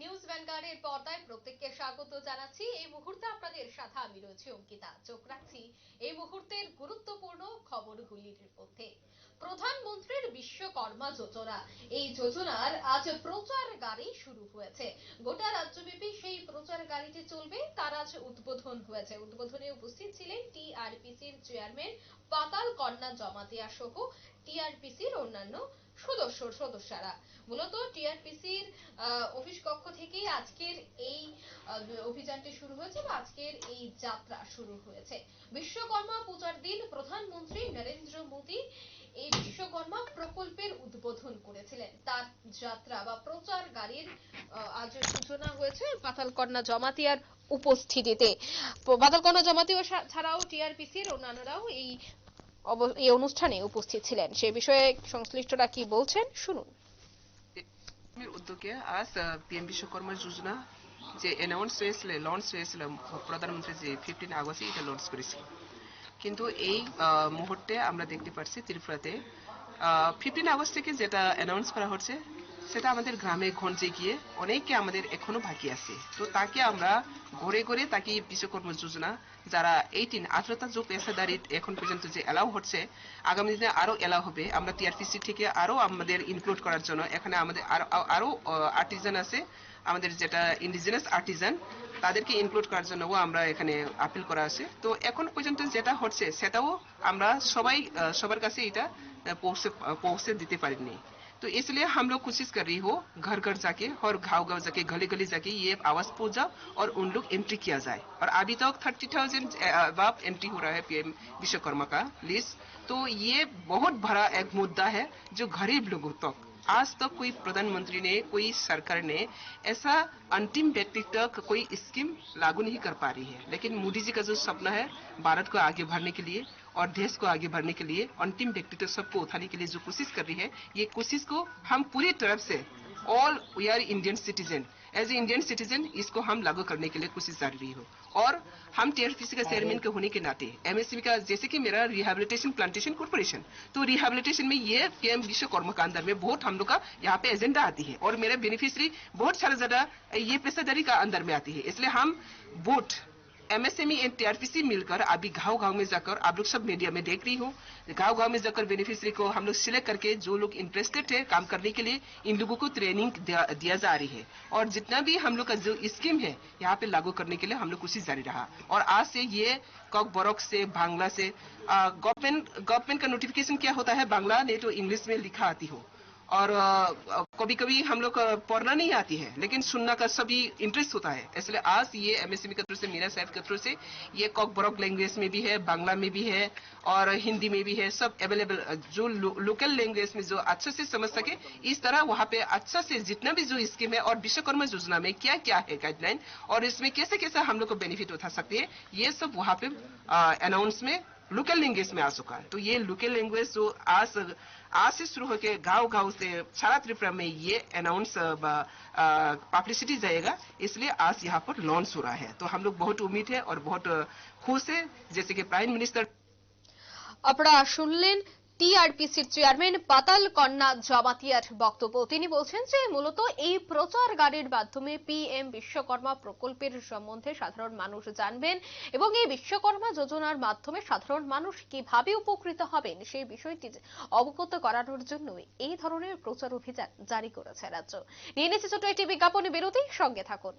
News ভ্যানগার্ডের পর্দায় প্রত্যেককে স্বাগত জানাচ্ছি। এই মুহূর্তে আপনাদের সাথে আমি রয়েছি অঙ্কিতা। চোখ রাখছি এই মুহূর্তের গুরুত্বপূর্ণ খবরগুলির মধ্যে। প্রধানমন্ত্রীর বিশ্বকর্মা যোজনা। এই যোজনার আজ প্রচার গাড়ি শুরু হয়েছে। গোটা রাজ্যব্যাপী সেই প্রচার গাড়িটি চলবে। তার আজ উদ্বোধন হয়েছে। উদ্বোধনে উপস্থিত ছিলেন টিআরপিসির চেয়ারম্যান পাতাল কন্যা জমাতিয়া সহ। টিআরপিসির অন্যান্য সদস্য, সদস্যরা। মূলত টিআরপিসির অফিস কক্ষ থেকেই আজকের এই অভিযানটি শুরু হয়েছে বা আজকের এই যাত্রা শুরু হয়েছে। বিশ্বকর্মা পূজার দিন প্রধানমন্ত্রী নরেন্দ্র মোদী এই বিশ্বকর্মা প্রকল্পের উদ্বোধন করেছিলেন। তার যাত্রা বা প্রচার গাড়ির আজ সূচনা হয়েছে পাতালকন্যা জমাতিয়ার উপস্থিতিতে। পাতালকন্যা জমাতীয় ছাড়াও টিআরপিসির অন্যান্যরাও এই এই অনুষ্ঠানে উপস্থিত ছিলেন। সে বিষয়ে সংশ্লিষ্টরা কি বলছেন, শুনুন। উদ্যোগে আজ পিএম বিশ্বকর্মা যোজনা যে অ্যানাউন্স হয়েছিল লঞ্চ হয়েছিল, প্রধানমন্ত্রী যে ফিফটিন আগস্টে এটা লঞ্চ করেছিল। কিন্তু এই মুহূর্তে আমরা দেখতে পাচ্ছি ত্রিপুরাতে ফিফটিন আগস্ট থেকে যেটা অ্যানাউন্স করা হচ্ছে সেটা আমাদের গ্রামে গঞ্জে গিয়ে অনেকে আমাদের এখনও বাকি আছে। তো তাকে আমরা ঘরে ঘরে তাকে বিশ্বকর্মা যোজনা, যারা এইটিন আঠারোটা যে পেশাদারি এখন পর্যন্ত যে এলাও হচ্ছে, আগামী দিনে আরও এলাও হবে। আমরা টিআরপিসি থেকে আরও আমাদের ইনক্লুড করার জন্য এখানে আমাদের আরও আরও আর্টিজান আছে। আমাদের যেটা ইন্ডিজিনাস আর্টিজান তাদেরকে ইনক্লুড করার জন্য আমরা এখানে আপিল করা আছে। তো এখন পর্যন্ত যেটা হচ্ছে, সেটাও আমরা সবাই সবার কাছে এটা পৌঁছে পৌঁছে দিতে পারিনি। तो इसलिए हम लोग कोशिश कर रही हो घर घर जाके और गाँव गाँव जाके गले गली जाके ये आवास जाओ और उन लोग एंट्री किया जाए। और अभी तक थर्टी थाउज़ेंड अब एंट्री हो रहा है पीएम विश्वकर्मा का लिस्ट तो ये बहुत बड़ा एक मुद्दा है जो गरीब लोगों तक आज तक तो कोई प्रधानमंत्री ने, कोई सरकार ने ऐसा अंतिम व्यक्ति तक कोई स्कीम लागू नहीं कर पा रही है। लेकिन मोदी जी का जो सपना है, भारत को आगे बढ़ने के लिए और देश को आगे बढ़ने के लिए अंतिम व्यक्ति तक सबको उठाने के लिए जो कोशिश कर रही है, ये कोशिश को हम पूरी तरफ़ से all we are Indian citizen as a Indian citizen इसको हम लागू करने के लिए कोशिश जारी रही हो। और हम टीआरपीसी का चेयरमैन के होने के नाते एमएससीबी का जैसे कि मेरा रिहेबिलिटेशन प्लांटेशन कॉर्पोरेशन तो रिहेबिलिटेशन में ये पीएम विश्व कर्म का अंदर में बहुत हम लोग का यहाँ पे एजेंडा आती है। और मेरे बेनिफिशियरी बहुत सारा ज़्यादा ये पेशादारी का अंदर में आती है। इसलिए हम वोट एमएसएमई एंड टीआरपीसी मिलकर अभी गाँव गाँव में जाकर आप लोग सब मीडिया में देख रही हो। गाँव गाँव में जाकर बेनिफिशियरी को हम लोग सिलेक्ट करके जो लोग इंटरेस्टेड है काम करने के लिए इन लोगों को ट्रेनिंग दिया, दिया जा रही है। और जितना भी हम लोग का जो स्कीम है यहाँ पे लागू करने के लिए हम लोग कोशिश जारी रहा। और आज से ये कॉक बरक से बांग्ला से गवर्नमेंट गवर्नमेंट का नोटिफिकेशन क्या होता है? बांग्ला नहीं तो इंग्लिश में लिखा आती हो। और कभी कभी हम लोग पढ़ना नहीं आती है लेकिन सुनना का सभी इंटरेस्ट होता है। इसलिए आज ये एमएसएमई के थ्रू से मीरा साहब के थ्रू से ये कॉक बरक लैंग्वेज में भी है बांग्ला में भी है और हिंदी में भी है सब अवेलेबल जो लो, लोकल लैंग्वेज में जो अच्छे से समझ सके इस तरह वहाँ पे अच्छा से जितना भी जो स्कीम है और विश्वकर्मा योजना में क्या क्या है गाइडलाइन और इसमें कैसे कैसे हम लोग को बेनिफिट उठा सकते हैं ये सब वहाँ पे अनाउंस में लोकल लैंग्वेज में आ चुका है तो ये लोकल लैंग्वेज जो आज आज से शुरू होकर गांव गांव से सारा त्रिपुरा में ये अनाउंस पब्लिसिटी जाएगा इसलिए आज यहाँ पर लॉन्च हो रहा है तो हम लोग बहुत उम्मीद है और बहुत अ, खुश है जैसे कि प्राइम मिनिस्टर আপনারা শুনলেন টিআরপিসির চেয়ারম্যান পাতাল কন্যা জামাতিয়ার বক্তব্য। তিনি বলছেন যে, মূলত এই প্রচার গাড়ির মাধ্যমে পিএম বিশ্বকর্মা প্রকল্পের সম্বন্ধে সাধারণ মানুষ জানবেন এবং এই বিশ্বকর্মা যোজনার মাধ্যমে সাধারণ মানুষ কীভাবে উপকৃত হবেন সেই বিষয়টি অবগত করানোর জন্য এই ধরনের প্রচার অভিযান জারি করেছে রাজ্য। নিয়ে নিচ্ছে ছোট একটি বিজ্ঞাপনী বিরতি, সঙ্গে থাকুন।